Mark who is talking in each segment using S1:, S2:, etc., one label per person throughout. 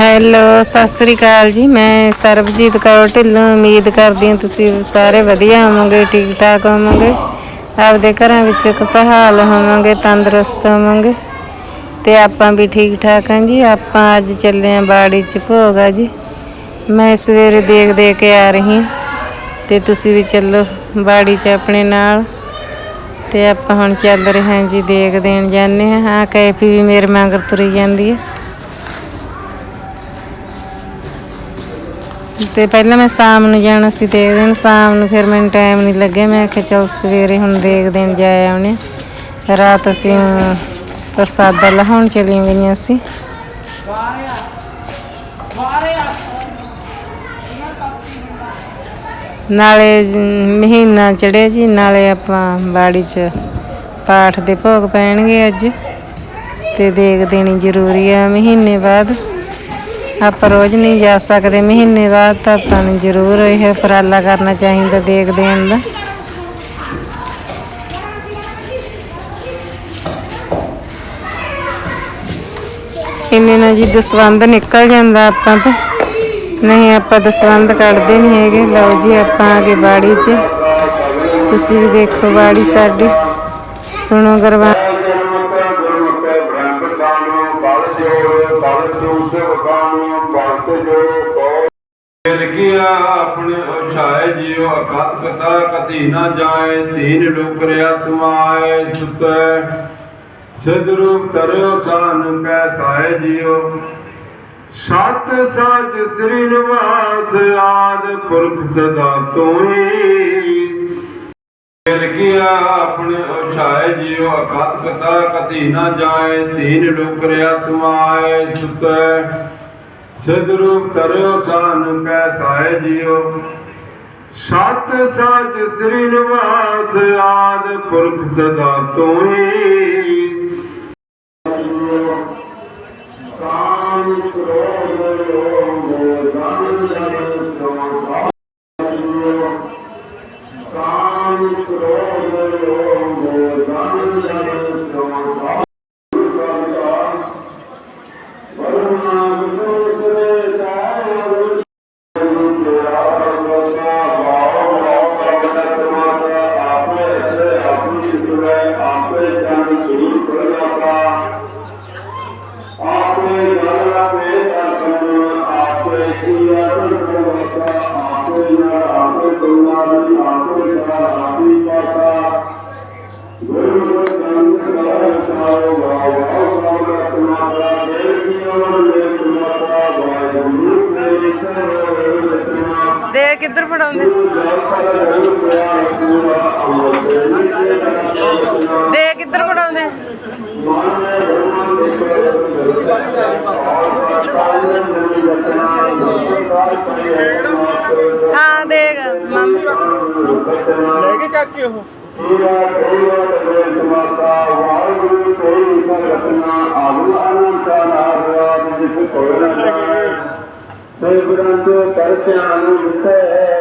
S1: Hello, Sat Sri ਅਕਾਲ ਜੀ। ਮੈਂ ਸਰਬਜੀਤ ਕੌਰ ਢਿੱਲੋਂ, ਉਮੀਦ ਕਰਦੀ ਹਾਂ ਤੁਸੀਂ ਸਾਰੇ ਵਧੀਆ ਹੋਵੋਗੇ ਠੀਕ ਠਾਕ ਹੋਵੋਗੇ। ਆਪਦੇ ਘਰਾਂ ਵਿੱਚ ਖੁਸ਼ਹਾਲ ਹੋਵੋਗੇ, ਤੰਦਰੁਸਤ ਹੋਵੋਗੇ। ਤੇ ਆਪਾਂ ਵੀ ਠੀਕ ਠਾਕ ਹਾਂ ਜੀ। ਆਪਾਂ ਅੱਜ ਚੱਲੇ ਆਂ ਬਾੜੀ ਚ ਭੋਗ ਆ ਜੀ। ਮੈਂ ਸਵੇਰੇ ਦੇਖ ਦੇ ਕੇ ਆ ਰਹੀ ਹਾਂ। ਤੇ ਤੁਸੀਂ ਵੀ ਚੱਲੋ ਬਾੜੀ ਚ ਆਪਣੇ ਨਾਲ। ਤੇ ਆਪਾਂ ਹੁਣ ਚੱਲ ਰਹੇ ਹਾਂ ਜੀ ਦੇਖ ਦੇਣ ਜਾਂਦੇ ਹਾਂ। ਹਾਂ ਕੈਫੀ ਵੀ ਮੇਰੇ ਮਗਰ ਤੁਰੀ ਜਾਂਦੀ ਹੈ। ਤੇ ਪਹਿਲਾਂ ਮੈਂ ਸ਼ਾਮ ਨੂੰ ਜਾਣਾ ਸੀ ਤੇ ਦਿਨ ਸ਼ਾਮ ਨੂੰ ਫਿਰ ਮੈਨੂੰ ਟਾਈਮ ਨਹੀਂ ਲੱਗਿਆ। ਮੈਂ ਆਖਿਆ ਚਲ ਸਵੇਰੇ ਹੁਣ ਦੇਖਦੇ ਹਾਂ ਜਾਇਆ ਆਉਣੇ ਰਾਤ ਅਸੀਂ ਅਮ, ਪ੍ਰਸਾਦਾ ਲਹਾਉਣ ਚਲੀਆਂ ਗਈਆਂ ਸੀ। ਨਾਲੇ ਮਹੀਨਾ ਚੜਿਆ ਜੀ ਨਾਲੇ ਆਪਾਂ ਬਾੜੀ 'ਚ ਪਾਠ ਦੇ ਭੋਗ ਪੈਣਗੇ ਅੱਜ। ਤੇ ਦੇਖ ਦੇਣੀ ਜ਼ਰੂਰੀ ਆ ਮਹੀਨੇ ਬਾਅਦ। ਆਪਾਂ ਰੋਜ਼ ਨਹੀਂ ਜਾ ਸਕਦੇ, ਮਹੀਨੇ ਬਾਅਦ ਤਾਂ ਆਪਾਂ ਨੂੰ ਜ਼ਰੂਰ ਇਹ ਉਪਰਾਲਾ ਕਰਨਾ ਚਾਹੀਦਾ ਦੇਖ ਦੇਣ ਦਾ। ਇੰਨੇ ਨਾਲ ਜੀ ਦਸਵੰਧ ਨਿਕਲ ਜਾਂਦਾ ਆਪਾਂ ਤਾਂ। ਨਹੀਂ, ਆਪਾਂ ਦਸਵੰਧ ਕੱਢਦੇ ਨਹੀਂ ਹੈਗੇ। ਲਓ ਜੀ, ਆਪਾਂ ਆ ਗਏ ਬਾੜੀ 'ਚ। ਤੁਸੀਂ ਵੀ ਦੇਖੋ ਬਾੜੀ ਸਾਡੀ। ਸੁਣੋ ਗਰਬਾ
S2: ਜੋੜ ਬਲ ਜੋੜ ਕਾਨੂੰ ਕੋ ਮਿਲ ਗਿਆ ਆਪਣੇ ਉਛਾਏ ਜਿਉ ਅਕਤ ਕਤਾ ਕਤੀ ਨਾ ਜਾਏ ਤੀਨ ਡੁਕਰਿਆ ਤੁਮਾਏ ਸੁਤੈ। ਸਿਧ ਰੂਪ ਤਰਿਓ ਖਾਨ ਕੈ ਤਾਏ ਜਿਉ ਸਤ ਸਚ ਸ੍ਰੀ ਨਿਵਾਸ ਆਦ ਪੁਰਖ ਸਦਾ ਤੋਈ। ਮਿਲ ਆਪਣੇ ਉਛਾਏ ਜਿਉ ਅਕਤ ਕਤਾ ਕਤੀ ਨਾ ਜਾਏ, ਤੀਨ ਡੁਕਰਿਆ ਤੁਮਾਏ ਸੁਤੈ। ਸਿਧ ਰੂਪ ਤਰਿਓ ਖਾਨ ਕੈ ਤਾਏ ਜਿਉ। ਸਤ ਸਚ ਸ੍ਰੀ ਨਿਵਾਸ ਆਦ ਪੁਰਖ ਸਦਾ ਤੋਈ।
S1: ਦੇ ਕਿੱਧਰ ਪੜਾਉਂਦੇ ਦੇ ਕਿੱਧਰ ਪੜਾਉਂਦੇ ਹਾਂ ਦੇਖ ਮੰਮ।
S2: ਲੈ ਕੇ ਚੱਕ ਕੇ ਉਹ। ਮਾਤਾ ਵਾਹਿਗੁਰੂ ਕੋਈ ਸਰਤਨਾ ਆਵਲਾ ਅਨੰਤ ਨਾਮ ਜਿਸ ਕੋਈ ਨਾ ਸੇ ਗ੍ਰੰਥ ਕਰ ਧਿਆਨ ਵਿਤੇ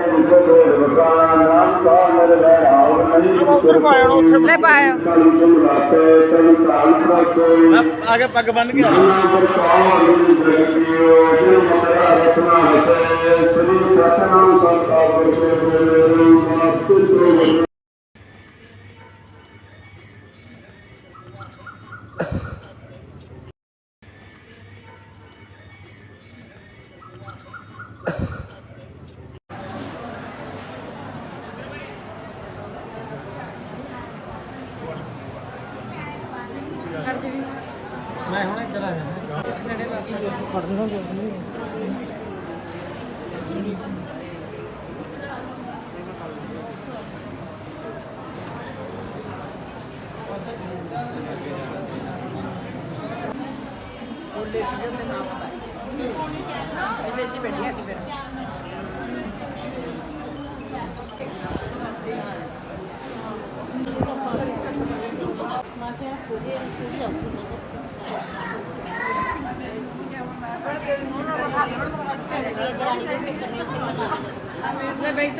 S2: ਜਿਸ ਕੋਲ ਵਕਾਣਾ ਨਾਮ ਕਾ ਨਿਰਵੈ ਆਵ ਨਹੀਂ ਉੱਤਰ ਪਾਇਓ
S1: ਲੈ ਪਾਇਓ।
S2: ਕਲ ਤੁਮ ਲਾਤੇ ਤਨ ਕਾਲ ਕਾ ਕੋਈ
S3: ਆਗੇ ਪੱਗ ਬੰਨ ਕੇ ਆ
S2: ਨਾਨਾ ਪ੍ਰਕਾਸ਼ ਗੁਰੂ ਜਗਤਿਓ ਜਿਨ ਮਤਰਾ ਰਤਨਾ ਹਤੇ ਸ੍ਰੀ ਸਤਨਾਮ ਸੰਤਾ ਗੁਰੂ ਗੁਰੂ ਮਾਤੁ
S3: ਮੈਂ 다른
S1: 사람들 없는 것
S4: 같아. 원래 지금 나보다.
S2: 원래 집에 내가 집에. 맛은 고기, 고기 없어.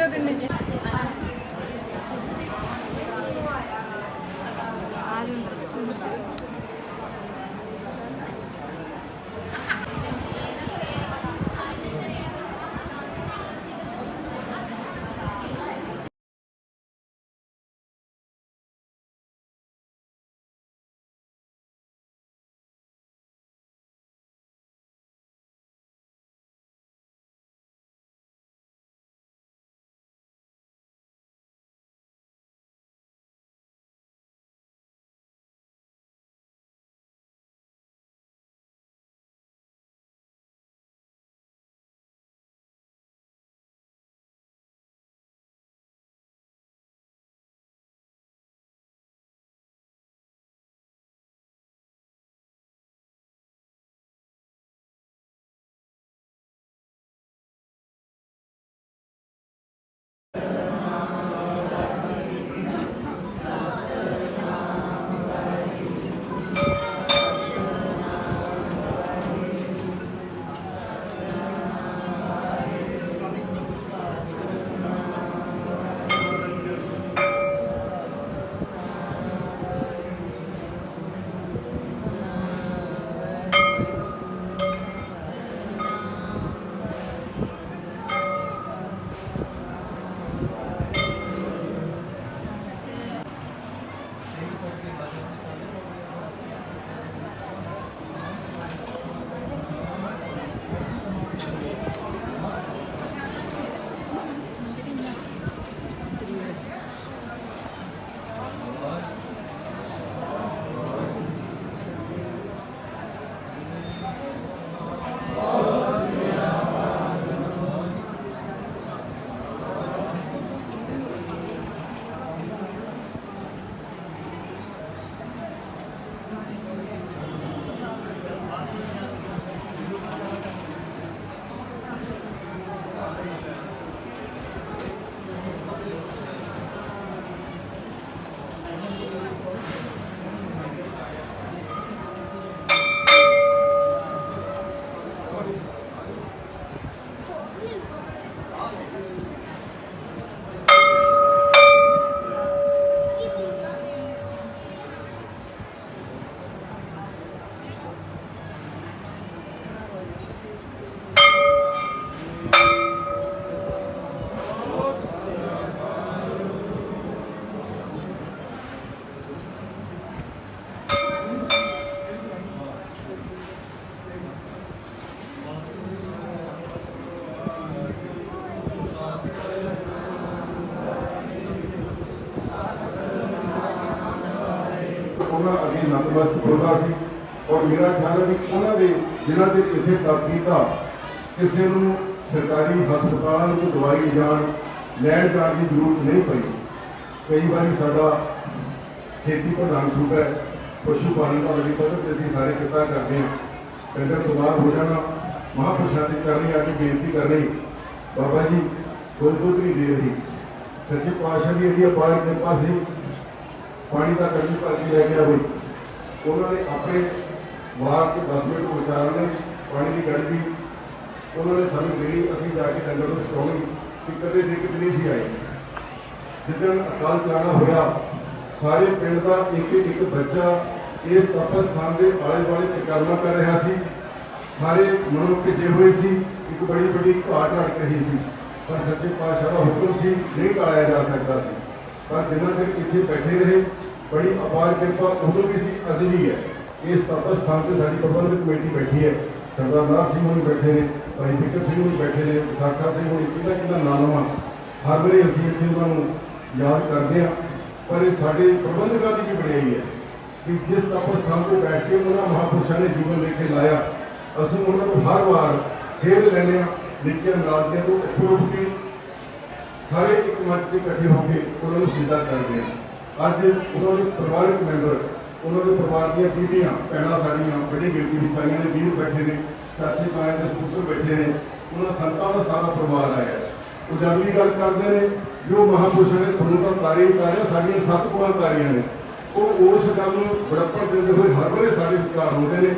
S1: ਤਿੰਨੇ ਜੀ ਔਰ
S4: ਜਿਨ੍ਹਾਂ ਦੇ ਇੱਥੇ ਤੱਕ ਕੀਤਾ, ਕਿਸੇ ਨੂੰ ਸਰਕਾਰੀ ਹਸਪਤਾਲ ਵਿੱਚ ਦਵਾਈ ਜਾਣ, ਲੈਣ ਜਾਣ ਦੀ ਜ਼ਰੂਰਤ ਨਹੀਂ ਪਈ। ਕਈ ਵਾਰੀ ਸਾਡਾ ਖੇਤੀ ਪ੍ਰਧਾਨ ਸੂਬਾ ਹੈ, ਪਸ਼ੂ ਪਾਲਣ ਦਾ ਵੱਡੀ ਪੱਧਰ ਤੇ ਅਸੀਂ ਸਾਰੇ ਕਿੱਤਾ ਕਰਦੇ ਹਾਂ। ਡੰਗਰ ਬਿਮਾਰ ਹੋ ਜਾਣਾ, ਮਹਾਂਪੁਰਸ਼ਾਂ ਦੀ ਚਰਨੀ ਆ ਕੇ ਬੇਨਤੀ ਕਰ ਰਹੀ। ਬਾਬਾ ਜੀ ਕੋਈ ਦੁੱਧ ਨਹੀਂ ਦੇ ਰਹੀ। ਸੱਚੇ ਪਾਤਸ਼ਾਹ ਦੀ ਇਹਦੀ ਅਪਾਰ ਕਿਰਪਾ ਸੀ। ਪਾਣੀ ਦਾ ਕੰਜੀ ਭਰ ਲੈ ਕੇ ਆਵੇ। ਉਹਨਾਂ ਨੇ ਆਪਣੇ ਵਾਰ ਕੇ 10 ਮਿੰਟ ਵਿਚਾਰਨ ਪਾਣੀ ਦੀ ਗੱਡੀ ਦੀ। ਉਹਨਾਂ ਨੇ ਸਾਨੂੰ ਦੇਣੀ, ਅਸੀਂ ਜਾ ਕੇ ਡੰਗਰ ਨੂੰ ਸਟਾਉਣੀ ਕਿ ਕਦੇ ਦਿੱਕਤ ਨਹੀਂ ਸੀ ਆਈ ਜਿੱਦਣ ਅਕਾਲ ਚਲਾਣਾ ਹੋਇਆ, ਸਾਰੇ ਪਿੰਡ ਦਾ ਇੱਕ ਇੱਕ ਬੱਚਾ ਇਸ ਤਪਸ ਸਥਾਨ ਦੇ ਆਲੇ ਦੁਆਲੇ ਪਰਿਕਰਮਾ ਕਰ ਰਿਹਾ ਸੀ। ਸਾਰੇ ਮਨੋਂ ਭਿੱਜੇ ਹੋਏ ਸੀ। ਇੱਕ ਬੜੀ ਵੱਡੀ ਘਾਟ ਰੜ ਰਹੀ ਸੀ। ਪਰ ਸੱਚੇ ਪਾਤਸ਼ਾਹ ਦਾ ਹੁਕਮ ਸੀ, ਨਹੀਂ ਟਾਲਿਆ ਜਾ ਸਕਦਾ ਸੀ। ਪਰ ਜਿੰਨਾ ਚਿਰ ਇੱਥੇ ਬੈਠੇ ਰਹੇ, ਬੜੀ ਅਪਾਰ ਕਿਰਪਾ ਉਦੋਂ ਵੀ ਸੀ, ਅੱਜ ਵੀ ਹੈ। ਇਸ ਤਪਸ ਸਥਾਨ ਤੇ ਸਾਡੀ ਪ੍ਰਬੰਧਕ ਕਮੇਟੀ ਬੈਠੀ ਹੈ। ਸਰਦਾਰ ਨਾਥ ਸਿੰਘ ਹੋਣੀ ਬੈਠੇ ਨੇ, ਭਾਈ ਬਿਕਰ ਸਿੰਘ ਹੋਣੀ ਬੈਠੇ ਨੇ, ਵਿਸਾਖਾ ਸਿੰਘ ਹੋਣੀ ਕਿਹਦਾ ਕਿਹਦਾ ਨਾਮ ਆ ਹਰ ਵਾਰੀ ਅਸੀਂ ਇੱਥੇ ਉਹਨਾਂ ਨੂੰ ਯਾਦ ਕਰਦੇ ਹਾਂ। ਪਰ ਇਹ ਸਾਡੇ ਪ੍ਰਬੰਧਕਾਂ ਦੀ ਵੀ ਬੜਾਈ ਹੈ ਕਿ ਜਿਸ ਤਪਸ ਸਥਾਨ ਤੇ ਬੈਠ ਕੇ ਉਹਨਾਂ ਮਹਾਪੁਰਸ਼ਾਂ ਨੇ ਜੀਵਨ ਲੈ ਕੇ ਲਾਇਆ, ਅਸੀਂ ਉਹਨਾਂ ਨੂੰ ਹਰ ਵਾਰ ਸੇਧ ਲੈਂਦੇ ਹਾਂ, ਨਿੱਕੀਆਂ ਨਾਜ਼ੀਆਂ ਤੋਂ ਉੱਪਰ ਉੱਠ ਕੇ ਸਾਰੇ ਇੱਕ ਮੰਚ ਤੇ ਇਕੱਠੇ ਹੋ ਕੇ ਉਹਨਾਂ ਨੂੰ ਸਿੱਧਾ ਕਰਦੇ ਹਾਂ। ਅੱਜ ਉਹਨਾਂ ਦੇ ਪਰਿਵਾਰਕ ਮੈਂਬਰ ਉਹਨਾਂ ਦੇ ਪਰਿਵਾਰ ਦੀਆਂ ਬੀਬੀਆਂ, ਭੈਣਾਂ ਸਾਡੀਆਂ ਬੜੀ ਬੇਟੀ ਵਿੱਚ ਆਈਆਂ ਨੇ ਵੀਰ ਬੈਠੇ ਨੇ, ਚਾਚੇ ਤਾਏ ਦੇ ਸਪੁੱਤਰ ਬੈਠੇ ਨੇ, ਉਹਨਾਂ ਸੰਤਾਂ ਦਾ ਸਾਰਾ ਪਰਿਵਾਰ ਆਇਆ ਹੈ। ਉਹ ਜਦ ਵੀ ਗੱਲ ਕਰਦੇ ਨੇ ਜੋ ਮਹਾਪੁਰਸ਼ਾਂ ਨੇ ਤੁਹਾਨੂੰ ਤਾਂ ਤਾਰੇ ਉਤਾਰਿਆ ਸਾਡੀਆਂ ਸੱਤ ਕੁਲਾਂ ਤਾਰੀਆਂ ਨੇ। ਉਹ ਉਸ ਗੱਲ ਨੂੰ ਬੜਪਣ ਦਿੰਦੇ ਹੋਏ ਹਰ ਵੇਲੇ ਸਾਡੇ ਵਿਚਕਾਰ ਹੁੰਦੇ ਨੇ।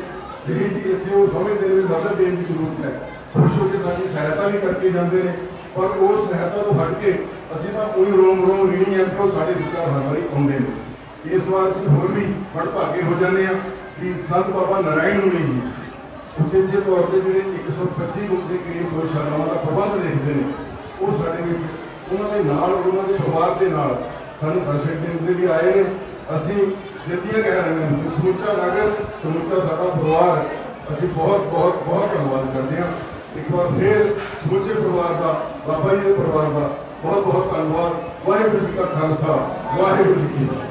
S4: ਜਿਹੜੀ ਜੀ ਇੱਥੇ ਉਹ ਸਮਝਦੇ ਨੇ ਮਦਦ ਦੇਣ ਦੀ ਜ਼ਰੂਰਤ ਹੈ। ਖੁਸ਼ ਹੋ ਕੇ ਸਾਡੀ ਸਹਾਇਤਾ ਵੀ ਕਰਕੇ ਜਾਂਦੇ ਨੇ। ਪਰ ਉਹ ਸਹਾਇਤਾ ਤੋਂ ਹਟ ਕੇ ਅਸੀਂ ਤਾਂ ਕੋਈ ਰੋਮ ਰੋਮ ਰੀਣੀ ਹੈ ਕਿ ਉਹ ਸਾਡੇ ਵਿਚਕਾਰ ਹਰ ਵਾਰੀ ਆਉਂਦੇ ਨੇ। ਇਸ ਵਾਰ ਅਸੀਂ ਹੋਰ ਵੀ ਬੜ ਭਾਗੇ ਹੋ ਜਾਂਦੇ ਆ ਕਿ ਸੰਤ ਬਾਬਾ ਨਾਰਾਇਣ ਨੂੰ ਜੀ ਉਚੇਚੇ ਤੌਰ ਤੇ ਜਿਹੜੇ 125 ਗੁਰੂ ਦੇ ਕਰੀਬ ਗੋਸ਼ਾਲਾਵਾਂ ਦਾ ਪ੍ਰਬੰਧ ਦੇਖਦੇ ਨੇ, ਉਹ ਸਾਡੇ ਵਿੱਚ ਉਹਨਾਂ ਦੇ ਨਾਲ, ਉਹਨਾਂ ਦੇ ਪਰਿਵਾਰ ਦੇ ਨਾਲ ਸਾਨੂੰ ਦਰਸ਼ਕ ਦੇਣ ਦੇ ਲਈ ਆਏ ਨੇ। ਅਸੀਂ ਜਿੱਤੀਆਂ ਕਹਿ ਰਹੇ ਹਾਂ, ਸਮੁੱਚਾ ਨਗਰ, ਸਮੁੱਚਾ ਸਾਡਾ ਪਰਿਵਾਰ, ਅਸੀਂ ਬਹੁਤ ਬਹੁਤ ਬਹੁਤ ਧੰਨਵਾਦ ਕਰਦੇ ਹਾਂ। ਇੱਕ ਵਾਰ ਫਿਰ ਸਮੁੱਚੇ ਪਰਿਵਾਰ ਦਾ, ਬਾਬਾ ਜੀ ਦੇ ਪਰਿਵਾਰ ਦਾ ਬਹੁਤ ਬਹੁਤ ਧੰਨਵਾਦ। ਵਾਹਿਗੁਰੂ ਜੀ ਕਾ ਖਾਲਸਾ, ਵਾਹਿਗੁਰੂ ਜੀ ਕੀ ਫਤਿਹ।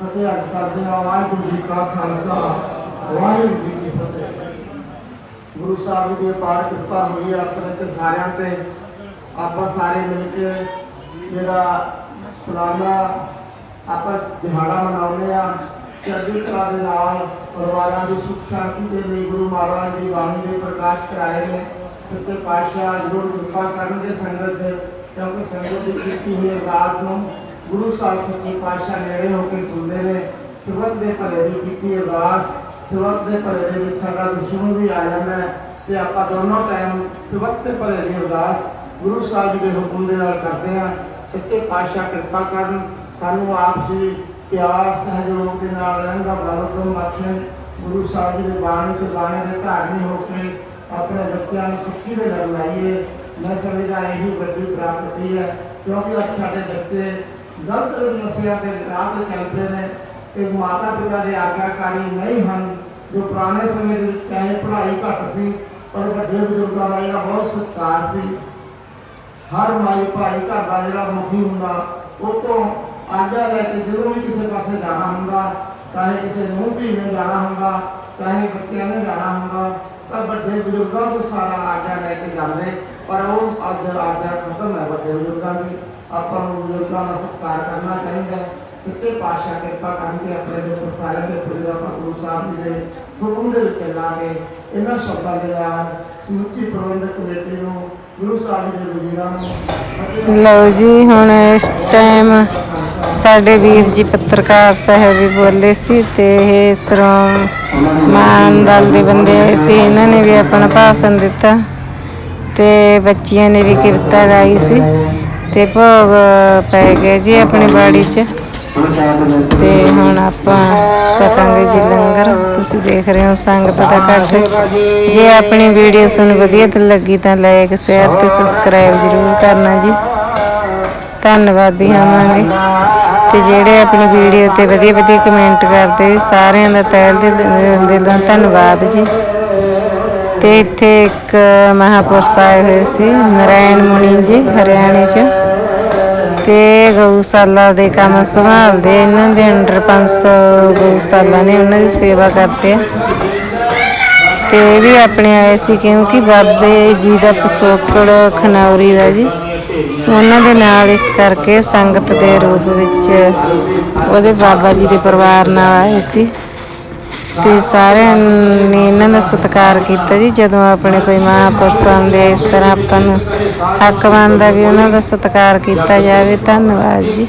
S5: ਫਤਿਹ ਅਰਜ਼ ਕਰਦੇ ਹਾਂ, ਵਾਹਿਗੁਰੂ ਜੀ ਕਾ ਖਾਲਸਾ,
S6: ਵਾਹਿਗੁਰੂ ਜੀ ਕੀ ਫਤਿਹ। ਗੁਰੂ ਸਾਹਿਬ ਜੀ ਦੀ ਅਪਾਰ ਕਿਰਪਾ ਹੋਈ ਆਪਣੇ ਤੇ ਸਾਰਿਆਂ ਤੇ। ਆਪਾਂ ਸਾਰੇ ਮਿਲ ਕੇ ਜਿਹੜਾ ਸਲਾਨਾ ਆਪਾਂ ਦਿਹਾੜਾ ਮਨਾਉਂਦੇ ਆ ਚੜ੍ਹਦੀ ਕਲਾ ਦੇ ਨਾਲ ਪਰਿਵਾਰਾਂ ਦੀ ਸੁੱਖ ਸ਼ਾਂਤੀ ਦੇ ਲਈ ਗੁਰੂ ਮਹਾਰਾਜ ਦੀ ਬਾਣੀ ਦੇ ਪ੍ਰਕਾਸ਼ ਕਰਾਏ ਨੇ। ਸੱਚੇ ਪਾਤਸ਼ਾਹ ਜਰੂਰ ਕਿਰਪਾ ਕਰਨਗੇ ਸੰਗਤ ਦੇ, ਕਿਉਂਕਿ ਸੰਗਤ ਦੀ ਕੀਤੀ ਹੋਈ ਅਰਦਾਸ ਨੂੰ ਗੁਰੂ ਸਾਹਿਬ ਸੱਚੇ ਪਾਤਸ਼ਾਹ ਨੇੜੇ ਹੋ ਕੇ ਸੁਣਦੇ ਨੇ ਸਰਬੱਤ ਦੇ ਭਲੇ ਦੀ ਕੀਤੀ ਅਰਦਾਸ ਸਰਬੱਤ ਦੇ ਭਲੇ ਦੇ ਵਿੱਚ ਸਾਡਾ ਦੁਸ਼ਮਣ ਵੀ ਆ ਜਾਂਦਾ ਹੈ ਤੇ ਆਪਾਂ ਦੋਨੋਂ ਟਾਈਮ ਸਰਬੱਤ ਦੇ ਭਲੇ ਦੀ ਅਰਦਾਸ ਗੁਰੂ ਸਾਹਿਬ ਜੀ ਦੇ ਹੁਕਮ ਦੇ ਨਾਲ ਕਰਦੇ ਹਾਂ। ਸੱਚੇ ਪਾਤਸ਼ਾਹ ਕਿਰਪਾ ਕਰਨ, ਸਾਨੂੰ ਆਪਸੀ ਪਿਆਰ, ਸਹਿਯੋਗ ਦੇ ਨਾਲ ਰਹਿਣ ਦਾ ਬਲ ਤੋਂ ਬਖਸ਼ਣ ਗੁਰੂ ਸਾਹਿਬ ਜੀ ਦੇ ਬਾਣੀ ਤੇ ਬਾਣੀ ਦੇ ਧਾਰਨੀ ਹੋ ਕੇ ਆਪਣੇ ਬੱਚਿਆਂ ਨੂੰ ਸਿੱਖੀ ਦੇ ਲੜ ਲਾਈਏ। ਮੈਂ ਸਮਝਦਾ ਇਹੀ ਵੱਡੀ ਪ੍ਰਾਪਤੀ ਹੈ, ਕਿਉਂਕਿ ਅੱਜ ਸਾਡੇ ਬੱਚੇ ਗਲਤ ਨਸ਼ਿਆਂ ਦੇ ਰਾਹ ਤੇ ਚੱਲ ਪਏ ਨੇ। ਇਹ ਮਾਤਾ ਪਿਤਾ ਦੇ ਆਗਿਆਕਾਰੀ ਨਹੀਂ ਹਨ, ਜੋ ਪੁਰਾਣੇ ਸਮੇਂ ਦੇ ਵਿੱਚ ਚਾਹੇ ਪੜ੍ਹਾਈ ਘੱਟ ਸੀ, ਪਰ ਵੱਡੇ ਬਜ਼ੁਰਗਾਂ ਦਾ ਜਿਹੜਾ ਬਹੁਤ ਸਤਿਕਾਰ ਸੀ। ਹਰ ਮਾਈ ਭਾਈ ਘਰ ਦਾ ਜਿਹੜਾ ਮੁਖੀ ਹੁੰਦਾ, ਉਹ ਤੋਂ ਆਗਿਆ ਲੈ ਕੇ ਜਦੋਂ ਵੀ ਕਿਸੇ ਪਾਸੇ ਜਾਣਾ ਹੁੰਦਾ, ਚਾਹੇ ਕਿਸੇ ਨੂੰ ਵੀ ਨੇ ਜਾਣਾ ਹੁੰਦਾ, ਚਾਹੇ ਬੱਚਿਆਂ ਨੇ ਜਾਣਾ ਹੁੰਦਾ, ਤਾਂ ਵੱਡੇ ਬਜ਼ੁਰਗਾਂ ਤੋਂ ਸਾਰਾ ਆਗਿਆ ਲੈ ਕੇ ਜਾਂਦੇ। ਪਰ ਉਹ ਅੱਜ ਆਗਿਆ ਖਤਮ ਹੈ ਵੱਡੇ ਬਜ਼ੁਰਗਾਂ ਦੀ। ਆਪਾਂ ਨੂੰ ਬਜ਼ੁਰਗਾਂ ਦਾ ਸਤਿਕਾਰ ਕਰਨਾ ਚਾਹੀਦਾ ਸੱਚੇ ਪਾਤਸ਼ਾਹ ਕਿਰਪਾ ਕਰਕੇ ਆਪਣੇ ਦੇ ਉੱਪਰ ਦੇ ਉੱਪਰ ਜਿਹੜਾ ਗੁਰੂ ਸਾਹਿਬ ਜੀ ਦੇ ਹੁਕਮ ਦੇ ਵਿੱਚ ਚੱਲਾਂਗੇ ਇਹਨਾਂ ਸ਼ਬਦਾਂ ਦੇ ਨਾਲ ਸਮੁੱਚੀ ਪ੍ਰਬੰਧਕ ਕਮੇਟੀ ਨੂੰ, ਗੁਰੂ ਸਾਹਿਬ ਦੇ ਵਜ਼ੀਰਾਂ ਨੂੰ
S1: ਲਓ ਜੀ, ਹੁਣ ਇਸ ਟਾਈਮ ਸਾਡੇ ਵੀਰ ਜੀ ਪੱਤਰਕਾਰ ਸਾਹਿਬ ਵੀ ਬੋਲੇ ਸੀ ਤੇ ਇਹ ਸਰੋਂ ਮਾਨ ਦਲ ਦੇ ਬੰਦੇ ਸੀ। ਇਹਨਾਂ ਨੇ ਵੀ ਆਪਣਾ ਭਾਸ਼ਣ ਦਿੱਤਾ ਤੇ ਬੱਚੀਆਂ ਨੇ ਵੀ ਕਿਰਤਾ ਗਾਈ ਸੀ। ਤੇ ਭੋਗ ਪੈ ਗਏ ਜੀ ਆਪਣੀ ਬਾੜੀ 'ਚ। ਤੇ ਹੁਣ ਆਪਾਂ ਸਕਾਂਗੇ ਜੀ ਲੰਗਰ। ਤੁਸੀਂ ਦੇਖ ਰਹੇ ਹੋ ਸੰਗਤ ਦਾ ਇਕੱਠ। ਜੇ ਆਪਣੀ ਵੀਡੀਓ ਸੁਣ ਵਧੀਆ ਤਾਂ ਲੱਗੀ ਤਾਂ ਲਾਈਕ ਸ਼ੇਅਰ ਤੇ ਸਬਸਕ੍ਰਾਈਬ ਜ਼ਰੂਰ ਕਰਨਾ ਜੀ। ਧੰਨਵਾਦੀ ਹੋਵਾਂਗੇ ਤੇ ਜਿਹੜੇ ਆਪਣੀ ਵੀਡੀਓ ਤੇ ਵਧੀਆ ਵਧੀਆ ਕਮੈਂਟ ਕਰਦੇ, ਸਾਰਿਆਂ ਦਾ ਤਹਿ ਦਿਲ, ਦਿਲੋਂ ਧੰਨਵਾਦ ਜੀ। ਤੇ ਇੱਥੇ ਇੱਕ ਮਹਾਪੁਰਸ਼ ਆਏ ਹੋਏ ਸੀ, ਨਰਾਇਣ ਮੁਨੀ ਜੀ, ਹਰਿਆਣੇ ਚ। ਤੇ ਗਊਸ਼ਾਲਾ ਦੇ ਕੰਮ ਸੰਭਾਲਦੇ ਇਹਨਾਂ ਦੇ ਅੰਡਰ 500 ਗਊਸ਼ਾਲਾ ਨੇ ਉਹਨਾਂ ਦੀ ਸੇਵਾ ਕਰਦੇ ਆ। ਤੇ ਇਹ ਵੀ ਆਪਣੇ ਆਏ ਸੀ ਕਿਉਂਕਿ ਬਾਬੇ ਜੀ ਦਾ ਪਿਛੋਕੜ ਖਨੌਰੀ ਦਾ ਜੀ। ਉਹਨਾਂ ਦੇ ਨਾਲ ਇਸ ਕਰਕੇ ਸੰਗਤ ਦੇ ਰੂਪ ਵਿੱਚ ਉਹਦੇ ਬਾਬਾ ਜੀ ਦੇ ਪਰਿਵਾਰ ਨਾਲ ਆਏ ਸੀ। ਤੇ ਸਾਰਿਆਂ ਨੇ ਇਹਨਾਂ ਦਾ ਸਤਿਕਾਰ ਕੀਤਾ ਜੀ ਜਦੋਂ ਆਪਣੇ ਕੋਈ ਮਹਾਂਪੁਰਸ਼ ਆਉਂਦੇ ਆ, ਇਸ ਤਰ੍ਹਾਂ ਆਪਾਂ ਨੂੰ ਹੱਕ ਬਣਦਾ ਵੀ ਉਹਨਾਂ ਦਾ ਸਤਿਕਾਰ ਕੀਤਾ ਜਾਵੇ। ਧੰਨਵਾਦ ਜੀ।